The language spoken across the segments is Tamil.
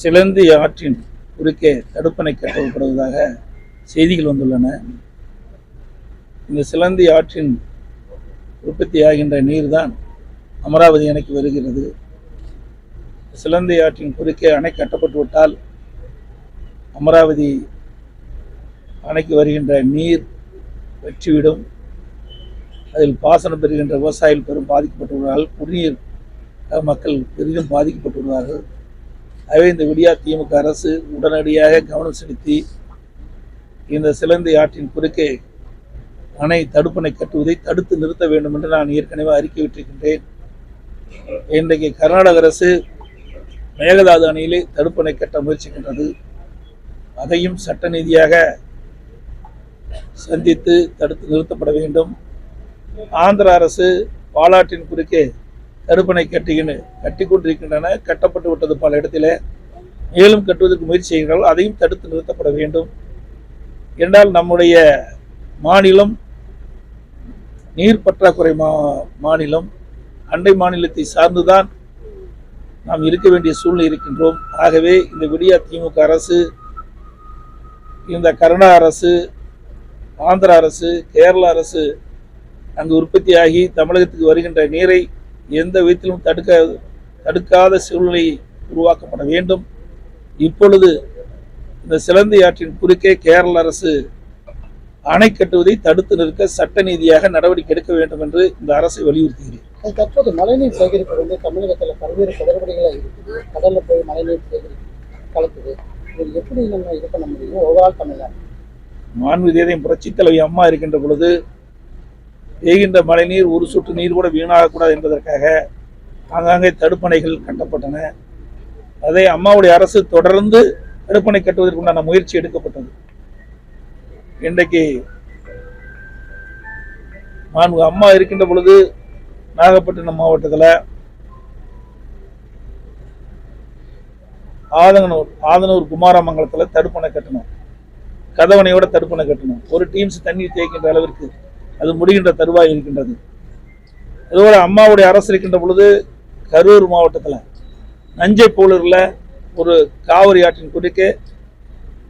சிலந்தி ஆற்றின் குறுக்கே தடுப்பணை கட்டப்படுவதாக செய்திகள் வந்துள்ளன. இந்த சிலந்தி ஆற்றின் உற்பத்தியாகின்ற நீர்தான் அமராவதி அணைக்கு வருகிறது. சிலந்தி ஆற்றின் குறுக்கே அணை கட்டப்பட்டு விட்டால் அமராவதி அணைக்கு வருகின்ற நீர் வெற்றிவிடும். அதில் பாசனம் பெறுகின்ற விவசாயிகள் பெரும் பாதிக்கப்பட்டுள்ளார்கள் குடிநீர் மக்கள் பெரிதும் பாதிக்கப்பட்டுள்ளார்கள். ஆகவே இந்த விடியா திமுக அரசு உடனடியாக கவனம் செலுத்தி இந்த சிலந்தை ஆற்றின் குறுக்கே அணை தடுப்பணை கட்டுவதை தடுத்து நிறுத்த வேண்டும் என்று நான் ஏற்கனவே அறிக்கை விட்டிருக்கின்றேன். இன்றைக்கு கர்நாடக அரசு மேகதாது அணையிலே தடுப்பணை கட்ட முயற்சிக்கின்றது. அதையும் சட்ட நீதியாக சந்தித்து தடுத்து நிறுத்தப்பட வேண்டும். ஆந்திர அரசு பாலாற்றின் குறுக்கே தடுப்பணை கட்டுகின்ற கட்டி கொண்டிருக்கின்றன கட்டப்பட்டு விட்டது பல இடத்திலே. மேலும் கட்டுவதற்கு முயற்சி செய்கிறார்கள் அதையும் தடுத்து நிறுத்தப்பட வேண்டும். என்றால் நம்முடைய மாநிலம் நீர் பற்றாக்குறை மா மாநிலம் அண்டை மாநிலத்தை சார்ந்துதான் நாம் இருக்க வேண்டிய சூழ்நிலை இருக்கின்றோம். ஆகவே இந்த விடியா திமுக அரசு இந்த கருணா அரசு ஆந்திர அரசு கேரள அரசு அங்கு உற்பத்தியாகி தமிழகத்துக்கு வருகின்ற நீரை எந்த விதத்திலும் தடுக்க தடுக்காத சூழ்நிலை உருவாக்கப்பட வேண்டும். இப்பொழுது இந்த சிலந்தி ஆற்றின் குறுக்கே கேரள அரசு அணை கட்டுவதை தடுத்து நிற்க சட்ட ரீதியாக நடவடிக்கை எடுக்க வேண்டும் என்று இந்த அரசை வலியுறுத்துகிறேன். தற்போது மழைநீர் சேகரிப்பு வந்து தமிழகத்துல பல்வேறு குளறுபடிகளா இருக்குது. கடல்ல போய் மழைநீர் சேகரிப்பு கலக்குது. இது எப்படி நம்ம இது பண்ண முடியும் ஓவரால் தமிழ்நாடு மாண்பு தேதையும் புரட்சி தலைவி அம்மா இருக்கின்ற பொழுது பெய்கின்ற மழைநீர் ஒரு சொட்டு நீர் கூட வீணாகக்கூடாது என்பதற்காக ஆங்காங்கே தடுப்பணைகள் கட்டப்பட்டன. அதை அம்மாவுடைய அரசு தொடர்ந்து தடுப்பணை கட்டுவதற்குண்டான முயற்சி எடுக்கப்பட்டது. இன்றைக்கு நான்கு அம்மா இருக்கின்ற பொழுது நாகப்பட்டினம் மாவட்டத்தில் ஆதங்கனூர் ஆதனூர் குமாரமங்கலத்தில் தடுப்பணை கட்டணும். கதவணையோட தடுப்பணை கட்டணும். ஒரு டீம்ஸ் தண்ணீர் தேய்க்கின்ற அளவிற்கு அது முடிகின்ற தருவாய் இருக்கின்றது. அதோட அம்மாவுடைய அரசு இருக்கின்ற பொழுது கரூர் மாவட்டத்தில் நஞ்சை போலூரில் ஒரு காவிரி ஆற்றின் குறுக்கே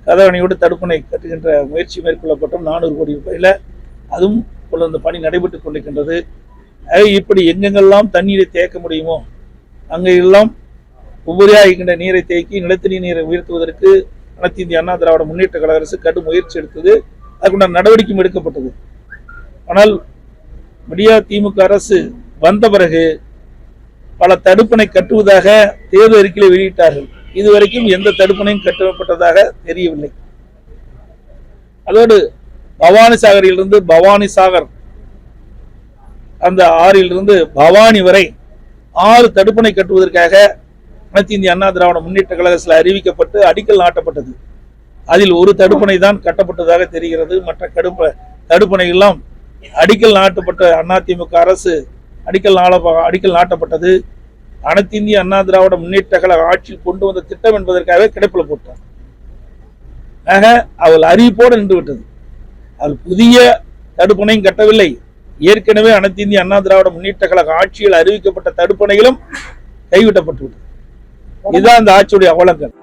கதவணையோடு தடுப்பணை கட்டுகின்ற முயற்சி மேற்கொள்ளப்பட்டோம். நானூறு கோடி ரூபாயில். அதுவும் இப்பொழுது அந்த பணி நடைபெற்றுக் கொண்டிருக்கின்றது. இப்படி எங்கெங்கெல்லாம் தண்ணீரை தேக்க முடியுமோ அங்கெல்லாம் உபரியாக இருக்கின்ற நீரை தேக்கி நிலத்தடி நீரை உயர்த்துவதற்கு அனைத்து இந்திய அண்ணா திராவிட முன்னேற்ற கழக அரசு கடும் முயற்சி எடுத்தது. அதுக்குண்டான நடவடிக்கையும் எடுக்கப்பட்டது. ஆனால் விடியா திமுக அரசு வந்த பிறகு பல தடுப்பணை கட்டுவதாக தேர்தல் அறிக்கையில் வெளியிட்டார்கள். இதுவரைக்கும் எந்த தடுப்பணையும் கட்டப்பட்டதாக தெரியவில்லை. அதோடு பவானி சாகரிலிருந்து பவானி சாகர் அந்த ஆறிலிருந்து பவானி வரை ஆறு தடுப்பணை கட்டுவதற்காக அனைத்து இந்திய அண்ணா திராவிட முன்னேற்ற கழகத்தில் அறிவிக்கப்பட்டு அடிக்கல் நாட்டப்பட்டது. அதில் ஒரு தடுப்பணை தான் கட்டப்பட்டதாக தெரிகிறது. மற்ற கடுப்ப தடுப்பணையெல்லாம் அடிக்கல் நாட்டப்பட்ட அதிமுக அரசு அடிக்கல் நாள அடிக்கல் நாட்டப்பட்டது. அனைத்து இந்திய அண்ணா திராவிட முன்னேற்ற கழக ஆட்சியில் கொண்டு வந்த திட்டம் என்பதற்காக கிடைப்பில் போட்டார் ஆக அவள் அறிவிப்போடு நின்று விட்டது. அவள் புதிய தடுப்பணையும் கட்டவில்லை. ஏற்கனவே அனைத்து இந்திய அண்ணா திராவிட முன்னேற்ற கழக ஆட்சியில் அறிவிக்கப்பட்ட தடுப்பணைகளும் கைவிட்டப்பட்டு விட்டது. இதுதான் அந்த ஆட்சியுடைய அவலங்கள்.